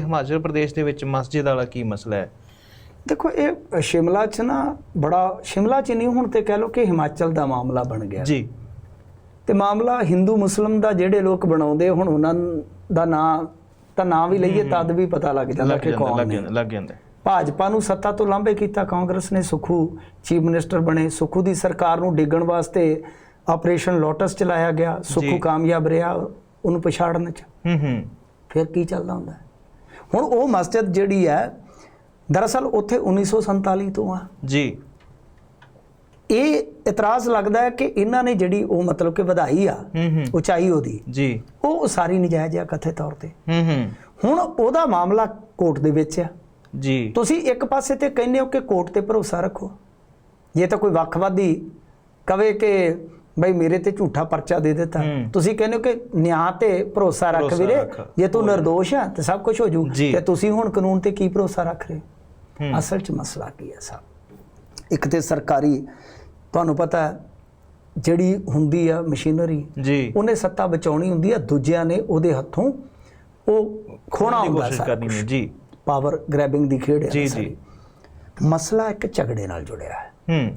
ਹਿਮਾਚਲ ਪ੍ਰਦੇਸ਼ ਦੇ ਵਿੱਚ ਮਸਜਿਦ ਵਾਲਾ ਕੀ ਮਸਲਾ ਹੈ? ਦੇਖੋ ਇਹ ਸ਼ਿਮਲਾ 'ਚ ਨਾ ਬੜਾ ਸ਼ਿਮਲਾ 'ਚ ਨਹੀਂ ਹੁਣ ਤੇ ਕਹਿ ਲਓ ਕਿ ਹਿਮਾਚਲ ਦਾ ਮਾਮਲਾ ਬਣ ਗਿਆ। ਜੀ। ਤੇ ਮਾਮਲਾ ਹਿੰਦੂ ਮੁਸਲਮ ਦਾ ਜਿਹੜੇ ਲੋਕ ਬਣਾਉਂਦੇ ਹੁਣ ਉਹਨਾਂ ਦਾ ਨਾਂ ਤਾਂ ਨਾਂ ਵੀ ਲਈਏ ਤਦ ਵੀ ਪਤਾ ਲੱਗ ਜਾਂਦਾ ਕਿ ਕੌਣ ਲੱਗ ਨੇ। ਜਾਂਦਾ ਲੱਗ ਜਾਂਦਾ। ਭਾਜਪਾ ਨੂੰ ਸੱਤਾ ਤੋਂ ਲਾਂਭੇ ਕੀਤਾ ਕਾਂਗਰਸ ਨੇ ਸੁਖੂ ਚੀਫ ਮਿਨਿਸਟਰ ਬਣੇ। ਸੁਖੂ ਦੀ ਸਰਕਾਰ ਨੂੰ ਡਿੱਗਣ ਵਾਸਤੇ ਆਪਰੇਸ਼ਨ ਲੋਟਸ ਚਲਾਇਆ ਗਿਆ। ਸੁਖੂ। ਕਾਮਯਾਬ ਰਿਹਾ ਉਹਨੂੰ ਪਛਾੜਨ ਚ। ਹੂੰ ਹੂੰ। ਫਿਰ ਕੀ ਚੱਲਦਾ ਹੁੰਦਾ? ਹੁਣ ਉਹ ਮਸਜਿਦ ਜਿਹੜੀ ਹੈ ਦਰਅਸਲ ਉੱਥੇ 1947 ਤੋਂ ਆ। ਜੀ। ਇਹ ਇਤਰਾਜ਼ ਲੱਗਦਾ ਹੈ ਕਿ ਇਹਨਾਂ ਨੇ ਜਿਹੜੀ ਉਹ ਮਤਲਬ ਕਿ ਵਧਾਈ ਆ ਉਚਾਈ ਉਹਦੀ ਜੀ। ਉਹ ਸਾਰੀ ਨਜਾਇਜ਼ ਆ ਕਥੇ ਤੌਰ ਤੇ। ਹੂੰ ਹੂੰ। ਹੁਣ ਉਹਦਾ ਮਾਮਲਾ ਕੋਰਟ ਦੇ ਵਿੱਚ ਆ। ਜੀ। ਤੁਸੀਂ ਇੱਕ ਪਾਸੇ ਤੇ ਕਹਿੰਦੇ ਹੋ ਕਿ ਕੋਰਟ ਤੇ ਭਰੋਸਾ ਰੱਖੋ। ਜੇ ਤਾਂ ਕੋਈ ਵੱਖਵਾਦੀ ਕਵੇ ਕਿ ਬਈ ਮੇਰੇ ਤੇ ਝੂਠਾ ਪਰਚਾ ਦੇ ਦਿੱਤਾ। ਤੁਸੀਂ ਕਹਿੰਦੇ ਹੋ ਕਿ ਨਿਆਂ ਤੇ ਭਰੋਸਾ ਰੱਖ ਵੀਰੇ। ਜੇ ਤੂੰ નિર્ਦੋਸ਼ ਆ ਤੇ ਸਭ ਕੁਝ ਹੋ ਜੂ। ਤੇ ਤੁਸੀਂ ਹੁਣ ਕਾਨੂੰਨ ਤੇ ਕੀ ਭਰੋਸਾ ਰੱਖ ਰਹੇ? ਅਸਲ 'ਚ ਮਸਲਾ ਕੀ ਹੈ ਸਾਹਿਬ ਇੱਕ ਤੇ ਸਰਕਾਰੀ ਤੁਹਾਨੂੰ ਪਤਾ ਜਿਹੜੀ ਹੁੰਦੀ ਆ ਮਸ਼ੀਨਰੀ ਜੀ। ਉਹਨੇ ਸੱਤਾ ਬਚਾਉਣੀ ਹੁੰਦੀ ਆ ਦੂਜਿਆਂ ਨੇ ਉਹਦੇ ਹੱਥੋਂ ਉਹ ਖੋਣਾ ਹੁੰਦਾ ਕੋਸ਼ਿਸ਼ ਸਾਰਾ ਜੀ। ਪਾਵਰ ਗ੍ਰੈਬਿੰਗ ਦੀ ਖੇਡ ਹੈ ਜੀ, ਜੀ। ਮਸਲਾ ਇੱਕ ਝਗੜੇ ਨਾਲ ਜੁੜਿਆ ਹੈ। ਹੂੰ।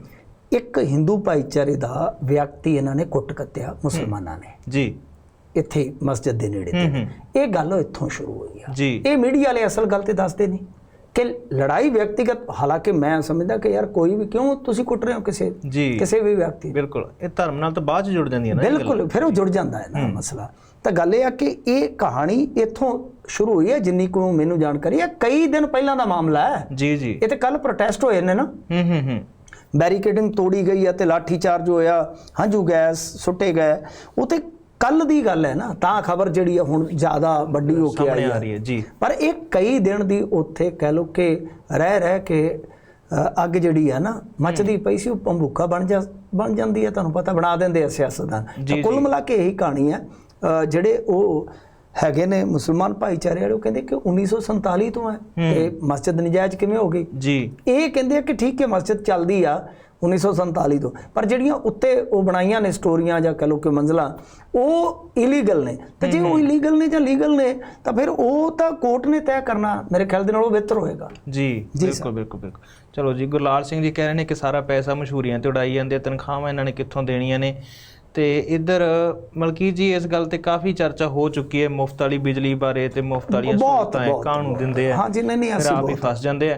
ਇੱਕ ਹਿੰਦੂ ਭਾਈਚਾਰੇ ਦਾ ਵਿਅਕਤੀ ਇਹਨਾਂ ਨੇ ਕੁੱਟ ਕੱਤਿਆ ਮੁਸਲਮਾਨਾਂ ਨੇ। ਜੀ। ਇੱਥੇ ਮਸਜਿਦ ਦੇ ਨੇੜੇ ਹੂੰ, ਤੇ। ਹੂੰ। ਇਹ ਗੱਲ ਇੱਥੋਂ ਸ਼ੁਰੂ ਹੋਈ ਆ। ਇਹ ਮੀਡੀਆ ਵਾਲੇ ਅਸਲ ਗੱਲ ਤੇ ਦੱਸਦੇ ਨਹੀਂ ਕਿ ਲੜਾਈ ਵਿਅਕਤੀਗਤ ਹਾਲਾਂਕਿ ਮੈਂ ਸਮਝਦਾ ਕਿ ਯਾਰ ਕੋਈ ਵੀ ਕਿਉਂ ਤੁਸੀਂ ਕੁੱਟ ਰਹੇ ਹੋ ਕਿਸੇ ਕਿਸੇ ਵੀ ਵਿਅਕਤੀ ਨੂੰ? ਬਿਲਕੁਲ। ਇਹ ਧਰਮ ਨਾਲ ਤਾਂ ਬਾਅਦ ਚ ਜੁੜ ਜਾਂਦੀਆਂ ਨਾ ਇਹ ਬਿਲਕੁਲ। ਫਿਰ ਉਹ ਜੁੜ ਜਾਂਦਾ ਹੈ ਨਾ ਮਸਲਾ। ਤਾਂ ਗੱਲ ਇਹ ਆ ਕਿ ਇਹ ਕਹਾਣੀ ਇੱਥੋਂ ਸ਼ੁਰੂ ਹੋਈ ਹੈ ਜਿੰਨੀ ਕੋ ਮੈਨੂੰ ਜਾਣਕਾਰੀ ਹੈ। ਕਈ ਦਿਨ ਪਹਿਲਾਂ ਦਾ ਮਾਮਲਾ ਹੈ। ਜੀ ਜੀ। ਇਹ ਤੇ ਕੱਲ ਪ੍ਰੋਟੈਸਟ ਹੋਏ ਨੇ ਨਾ। ਹੂੰ ਹੂੰ ਹੂੰ। ਬੈਰੀਕੇਡਿੰਗ ਤੋੜੀ ਗਈ ਹੈ ਤੇ ਲਾਠੀ ਚਾਰਜ ਹੋਇਆ ਹੰਝੂ ਗੈਸ ਸੁੱਟੇ ਗਏ। ਉਹ ਤੇ ਕੱਲ ਦੀ ਗੱਲ ਹੈ ਨਾ ਤਾਂ ਖਬਰ ਜਿਹੜੀ ਹੈ ਹੁਣ ਜ਼ਿਆਦਾ ਵੱਡੀ ਹੋ ਕੇ ਆ। ਰਹੀ ਹੈ ਜੀ। ਪਰ ਇਹ ਕਈ ਦਿਨ ਦੀ ਉੱਥੇ ਕਹਿ ਲੋ ਕਿ ਰਹਿ ਰਹਿ ਕੇ ਅੱਗ ਜਿਹੜੀ ਹੈ ਨਾ ਮੱਚਦੀ ਪਈ ਸੀ ਉਹ ਪੰਭੂਕਾ ਬਣ ਜਾ ਬਣ ਜਾਂਦੀ ਹੈ ਤੁਹਾਨੂੰ ਪਤਾ ਬਣਾ ਦਿੰਦੇ ਆ ਸਿਆਸਤਦਾਨ। ਕੁੱਲ ਮਿਲਾ ਕੇ ਇਹੀ ਕਹਾਣੀ ਹੈ ਜਿਹੜੇ ਉਹ ਹੈਗੇ ਨੇ ਮੁਸਲਮਾਨ ਭਾਈਚਾਰੇ ਵਾਲੇ ਉਹ ਕਹਿੰਦੇ ਕਿ 1947 ਤੋਂ ਹੈ ਤੇ ਮਸਜਿਦ ਨਜਾਇਜ਼ ਕਿਵੇਂ ਹੋ ਗਈ? ਜੀ। ਇਹ ਕਹਿੰਦੇ ਆ ਕਿ ਠੀਕ ਹੈ ਮਸਜਿਦ ਚੱਲਦੀ ਆ 1947 ਤੋਂ ਪਰ ਜਿਹੜੀਆਂ ਉੱਤੇ ਉਹ ਬਣਾਈਆਂ ਨੇ ਸਟੋਰੀਆਂ ਜਾਂ ਕਹ ਲਓ ਕਿ ਮੰਜ਼ਲਾਂ ਉਹ ਇਲੀਗਲ ਨੇ। ਤੇ ਜੇ ਉਹ ਇਲੀਗਲ ਨੇ ਜਾਂ ਲੀਗਲ ਨੇ ਤਾਂ ਫਿਰ ਉਹ ਤਾਂ ਕੋਰਟ ਨੇ ਤੈਅ ਕਰਨਾ ਮੇਰੇ ਖਿਆਲ ਦੇ ਨਾਲ ਉਹ ਬਿਹਤਰ ਹੋਏਗਾ। ਜੀ ਬਿਲਕੁਲ ਬਿਲਕੁਲ ਬਿਲਕੁਲ। ਚਲੋ ਜੀ ਗੁਰਲਾਲ ਸਿੰਘ ਜੀ ਕਹਿ ਰਹੇ ਨੇ ਕਿ ਸਾਰਾ ਪੈਸਾ ਮਸ਼ਹੂਰੀਆਂ ਤੇ ਉਡਾਈ ਜਾਂਦੇ ਤਨਖਾਹਾਂ ਇਹਨਾਂ ਨੇ ਕਿੱਥੋਂ ਦੇਣੀਆਂ ਨੇ? ਤੇ ਇੱਧਰ ਮਲਕੀ ਜੀ ਇਸ ਗੱਲ ਤੇ ਕਾਫੀ ਚਰਚਾ ਹੋ ਚੁੱਕੀ ਹੈ ਮੁਫਤ ਵਾਲੀ ਬਿਜਲੀ ਬਾਰੇ ਤੇ ਮੁਫਤ ਵਾਲੀਆਂ ਸਹੂਲਤਾਂ ਕਾਹਨੂੰ ਦਿੰਦੇ ਆ। ਹਾਂਜੀ, ਨਹੀਂ- ਨਹੀਂ, ਅਸੀਂ ਬਹੁਤ- ਫਸ ਜਾਂਦੇ ਆ।